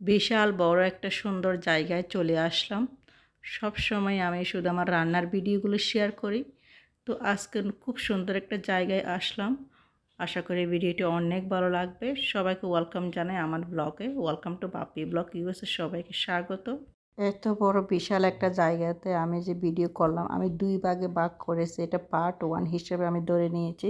বিশাল বড় একটা সুন্দর জায়গায় চলে আসলাম। সব সময় আমি শুধু আমার রান্নার ভিডিওগুলো শেয়ার করি। তো আজকে খুব সুন্দর একটা জায়গায় আসলাম। আশা করি ভিডিওটি অনেক ভালো লাগবে। সবাইকে ওয়েলকাম জানাই আমার ব্লগে welcome to Bapi blog USA সবাইকে স্বাগত। এত বড় বিশাল একটা জায়গাতে আমি যে ভিডিও করলাম, আমি দুই ভাগে ভাগ করেছি। এটা পার্ট ওয়ান হিসেবে আমি ধরে নিয়েছি।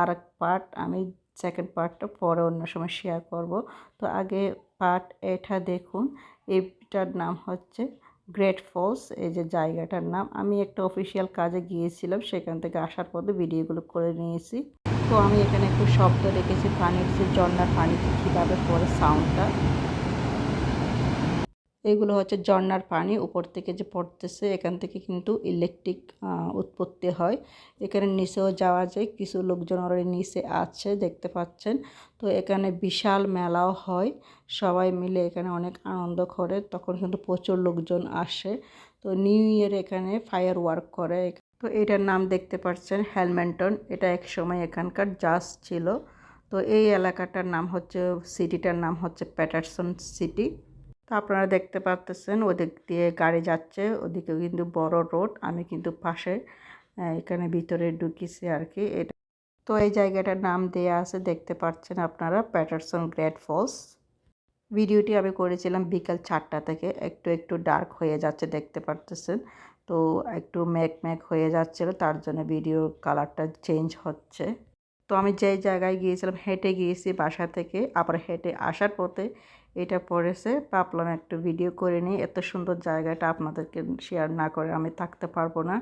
আর পার্ট আমি সেকেন্ড পার্টটা পরে অন্য সময় শেয়ার করব। তো আগে পার্ট এটা দেখুন, এইটার নাম হচ্ছে গ্রেট ফলস এই যে জায়গাটার নাম। আমি একটা অফিসিয়াল কাজে গিয়েছিলাম, সেখান থেকে আসার পথে ভিডিওগুলো করে নিয়েছি। তো আমি এখানে একটু শব্দ রেখেছি পানির যে ঝর্নার পানিতে কীভাবে পরে সাউন্ডটা এগুলো হচ্ছে ঝর্নার পানি উপর থেকে যে পড়তেছে, এখান থেকে কিন্তু ইলেকট্রিক উৎপত্তি হয়। এখানে নিচেও যাওয়া যায়, কিছু লোকজন ওরা নিচে আছে, দেখতে পাচ্ছেন। তো এখানে বিশাল মেলাও হয়, সবাই মিলে এখানে অনেক আনন্দ করে, তখন কিন্তু প্রচুর লোকজন আসে। তো নিউ ইয়ার এখানে ফায়ার ওয়ার্ক করে। তো এটার নাম দেখতে পাচ্ছেন হ্যালমেন্টন এটা এক সময় এখানকার জাজ ছিল। তো এই এলাকাটার নাম হচ্ছে সিটিটার নাম হচ্ছে প্যাটারসন সিটি তো আপনারা দেখতে পাচ্তেছেন ওদিক দিয়ে গাড়ি যাচ্ছে, ওদিকে কিন্তু বড় রোড, আমি কিন্তু পাশে এখানে ভিতরে ঢুকিছি আর কি। এটা তো এই জায়গাটার নাম দেয়া আছে, দেখতে পাচ্ছেন আপনারা, প্যাটারসন গ্রেট ফলস। ভিডিওটি আমি করেছিলাম বিকাল চারটা থেকে, একটু একটু ডার্ক হয়ে যাচ্ছে দেখতে পারতেছেন, তো একটু ম্যাক ম্যাক হয়ে যাচ্ছিল, তার জন্য ভিডিও কালারটা চেঞ্জ হচ্ছে। তো আমি যেই জায়গায় গিয়েছিলাম, হেঁটে গিয়েছি বাসা থেকে। আবার হেঁটে আসার পথে এটা পড়েছে। ভাবলাম একটু ভিডিও করে নিই। এত সুন্দর জায়গাটা আপনাদেরকে শেয়ার না করে আমি থাকতে পারব না।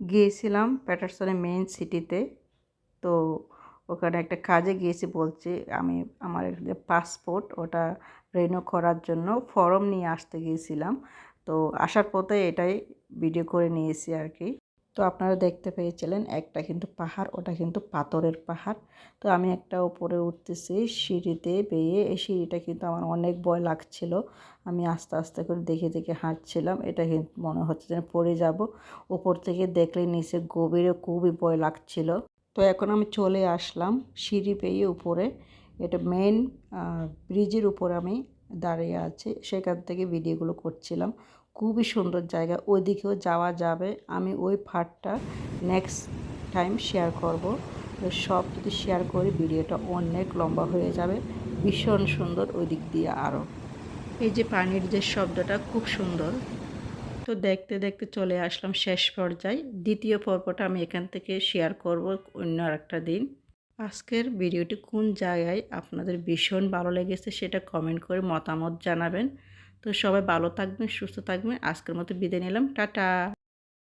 গিয়েছিলাম প্যাটারসনের মেইন সিটিতে তো ওখানে একটা কাজে গিয়েছি বলছি, আমি আমার যে পাসপোর্ট ওটা রেনু করার জন্য ফর্ম নিয়ে আসতে গিয়েছিলাম। তো আসার পথে এটাই ভিডিও করে নিয়েছি আর কি। তো আপনারা দেখতে পেয়েছিলেন একটা কিন্তু পাহাড়, ওটা কিন্তু পাথরের পাহাড়। তো আমি একটা উপরে উঠতেছি, সিঁড়িতে বেয়ে, এই সিঁড়িটা কিন্তু আমার অনেক ভয় লাগছিল। আমি আস্তে আস্তে করে দেখে দেখে হাঁটছিলাম, এটা কিন্তু মনে হচ্ছে যেন পড়ে যাব। উপর থেকে দেখলে নিচে গভীরে খুবই ভয় লাগছিল। তো এখন আমি চলে আসলাম সিঁড়ি পেয়ে উপরে। এটা মেন ব্রিজের উপর আমি দাঁড়িয়ে আছি, সেখান থেকে ভিডিওগুলো করছিলাম। খুবই সুন্দর জায়গা। ওইদিকেও যাওয়া যাবে। আমি ওই ফাটটা নেক্সট টাইম শেয়ার করব। সব যদি শেয়ার করি, ভিডিওটা অনেক লম্বা হয়ে যাবে। ভীষণ সুন্দর ওই দিক দিয়ে আরও এই যে পানির যে শব্দটা, খুব সুন্দর। তো দেখতে দেখতে চলে আসলাম শেষ পর্যায়ে। দ্বিতীয় পর্বটা আমি এখান থেকে শেয়ার করব অন্য আরেকটা দিন। আজকের ভিডিওটি কোন জায়গায় আপনাদের ভীষণ ভালো লেগেছে সেটা কমেন্ট করে মতামত জানাবেন। তো সবাই ভালো থাকবেন সুস্থ থাকবেন। আজকের মতো বিদায় নিলাম। টাটা।